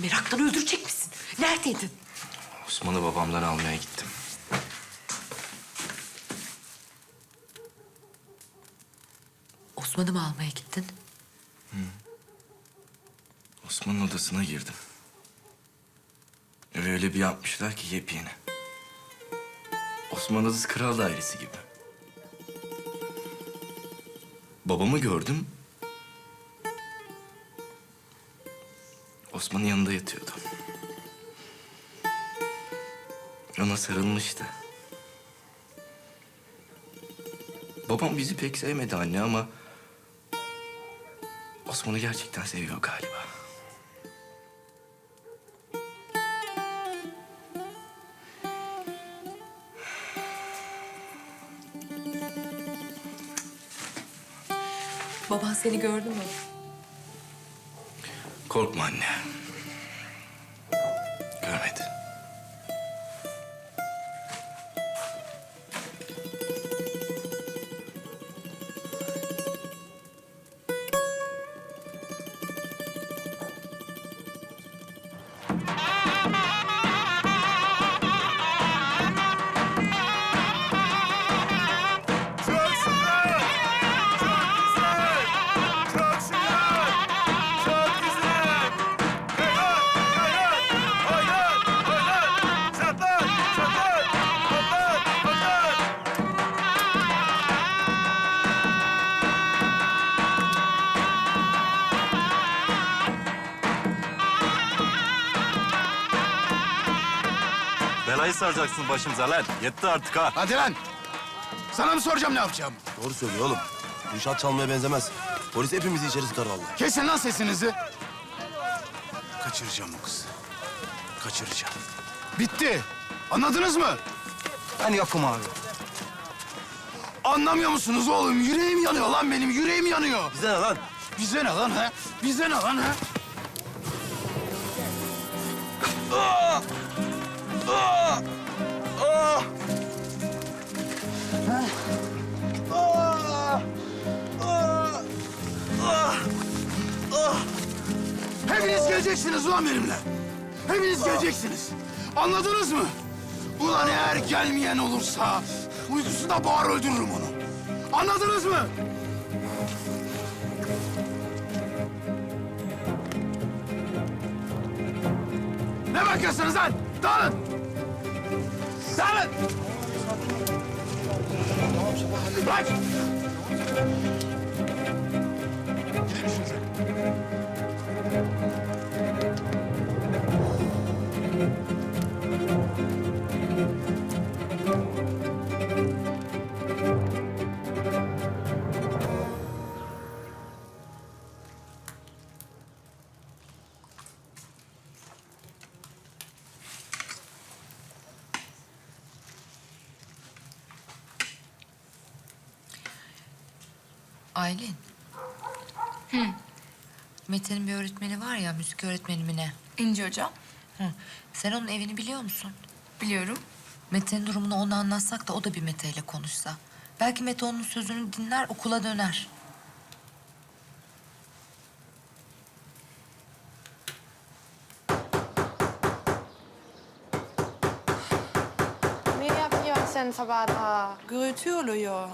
meraktan öldürecek misin? Neredeydin? Osman'ı babamdan almaya gittim. Osman'ı mı almaya gittin? Osman'ın odasına girdim. Ve öyle bir yapmışlar ki yepyeni. Osman Aziz Kral Dairesi gibi. Babamı gördüm. Osman'ın yanında yatıyordu. Ona sarılmıştı. Babam bizi pek sevmedi anne ama... Osman'ı gerçekten seviyor galiba. Baban seni gördü mü? Korkma anne. Görmedi. Belayı saracaksın başımıza lan. Yetti artık ha. Hadi lan. Sana mı soracağım ne yapacağım? Doğru söylüyor oğlum. Bu iş at çalmaya benzemez. Polis hepimizi içeri sıkar vallahi. Kesin lan sesinizi. Kaçıracağım o kızı. Kaçıracağım. Bitti. Anladınız mı? Ben yokum abi. Anlamıyor musunuz oğlum? Yüreğim yanıyor lan benim. Yüreğim yanıyor. Bize ne lan? Bize ne lan ha? Bize ne lan ha? Hepiniz geleceksiniz ulan benimle. Hepiniz geleceksiniz. Anladınız mı? Ulan eğer gelmeyen olursa uykusunda boğar öldürürüm onu. Anladınız mı? Ne bakıyorsunuz lan? Dağılın! Dağılın! Bırak! Gidelim şuraya. Aylin. Mete'nin bir öğretmeni var ya, müzik öğretmeni mi ne? İnci hocam. Hı. Sen onun evini biliyor musun? Biliyorum. Mete'nin durumunu ona anlatsak da o da bir Mete ile konuşsa. Belki Mete onun sözünü dinler, okula döner. Ne yapıyorsun sen sabah daha? Gürültü oluyor.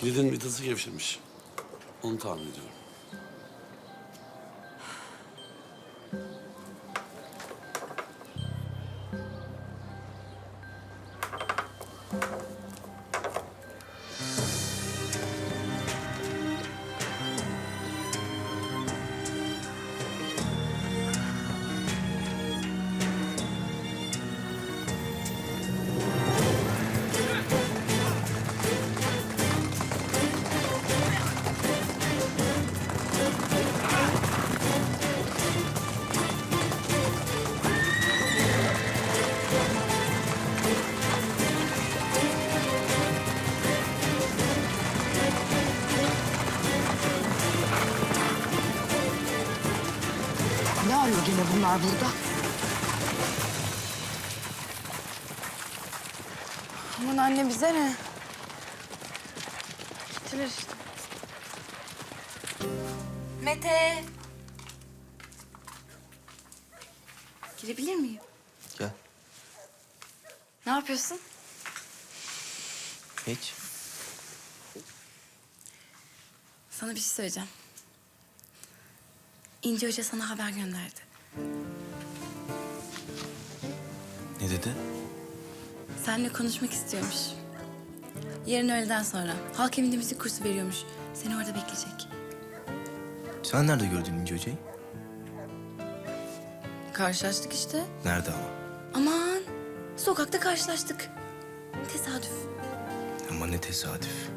Kilidin vidası gevşemiş. Onu tahmin ediyorum. Burada? Aman anne bize ne? Gittiler işte. Mete! Girebilir miyim? Gel. Ne yapıyorsun? Hiç. Sana bir şey söyleyeceğim. İnci Hoca sana haber gönderdi. Ne dedi? Seninle konuşmak istiyormuş. Yarın öğleden sonra. Halk evinde müzik kursu veriyormuş. Seni orada bekleyecek. Sen nerede gördün İnci Hoca'yı? Karşılaştık işte. Nerede ama? Aman sokakta karşılaştık. Tesadüf. Ama ne tesadüf.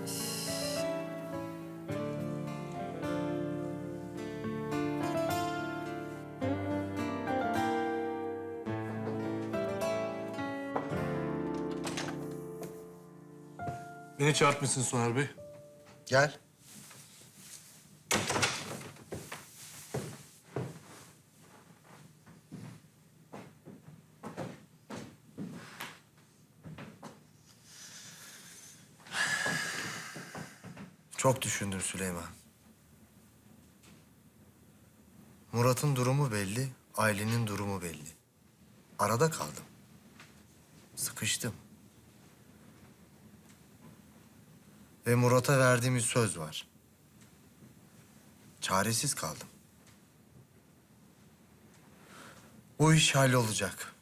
Beni çağırtmışsın Soner Bey. Gel. Çok düşündüm Süleyman. Murat'ın durumu belli, ailenin durumu belli. Arada kaldım. Sıkıştım. Ve Murat'a verdiğimiz söz var. Çaresiz kaldım. Bu iş hallolacak.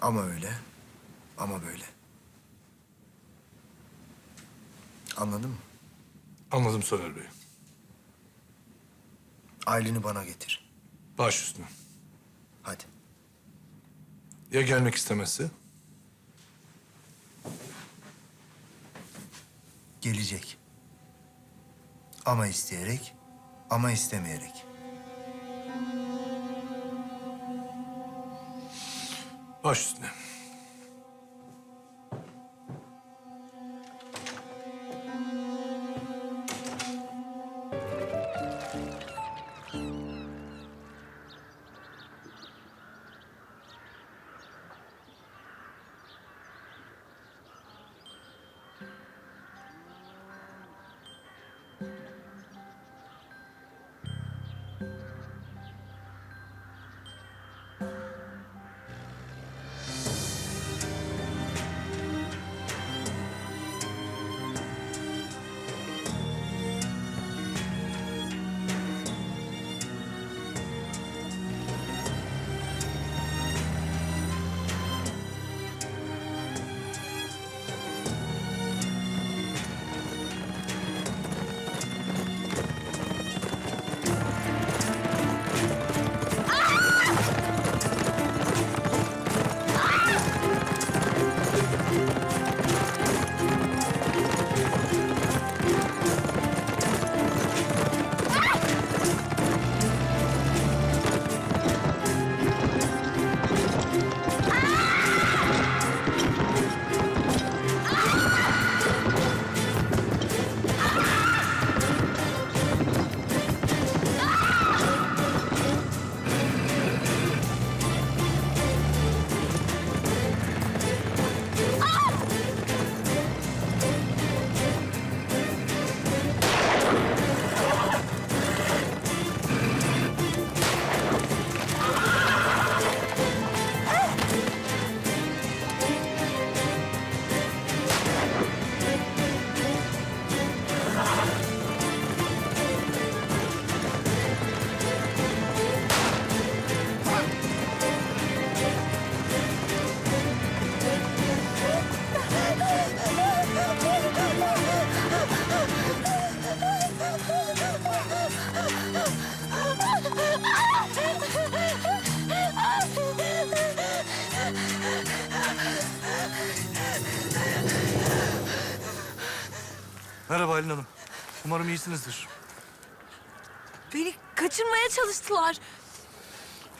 Ama öyle, ama böyle. Anladın mı? Anladım Soner Bey. Aileni bana getir. Baş üstüne. Hadi. Ya gelmek istemezse? Gelecek. Ama isteyerek, ama istemeyerek. Baş üstüne. Merhaba Aylin Hanım. Umarım iyisinizdir. Beni kaçırmaya çalıştılar.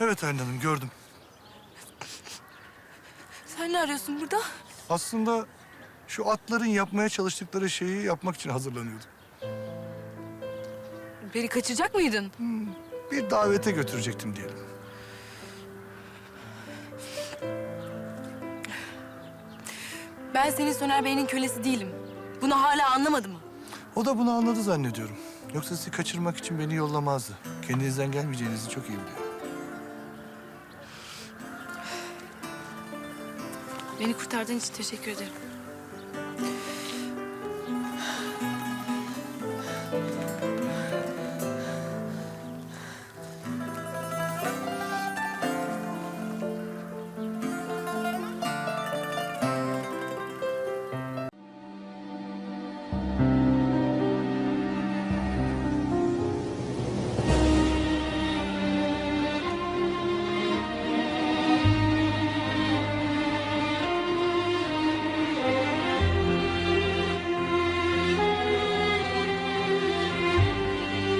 Evet Aylin Hanım gördüm. Sen ne arıyorsun burada? Aslında şu atların yapmaya çalıştıkları şeyi yapmak için hazırlanıyordum. Beni kaçacak mıydın? Bir davete götürecektim diyelim. Ben senin Soner Bey'in kölesi değilim. Bunu hala anlamadı mı? O da bunu anladı zannediyorum. Yoksa sizi kaçırmak için beni yollamazdı. Kendinizden gelmeyeceğinizi çok iyi biliyor. Beni kurtardığın için teşekkür ederim.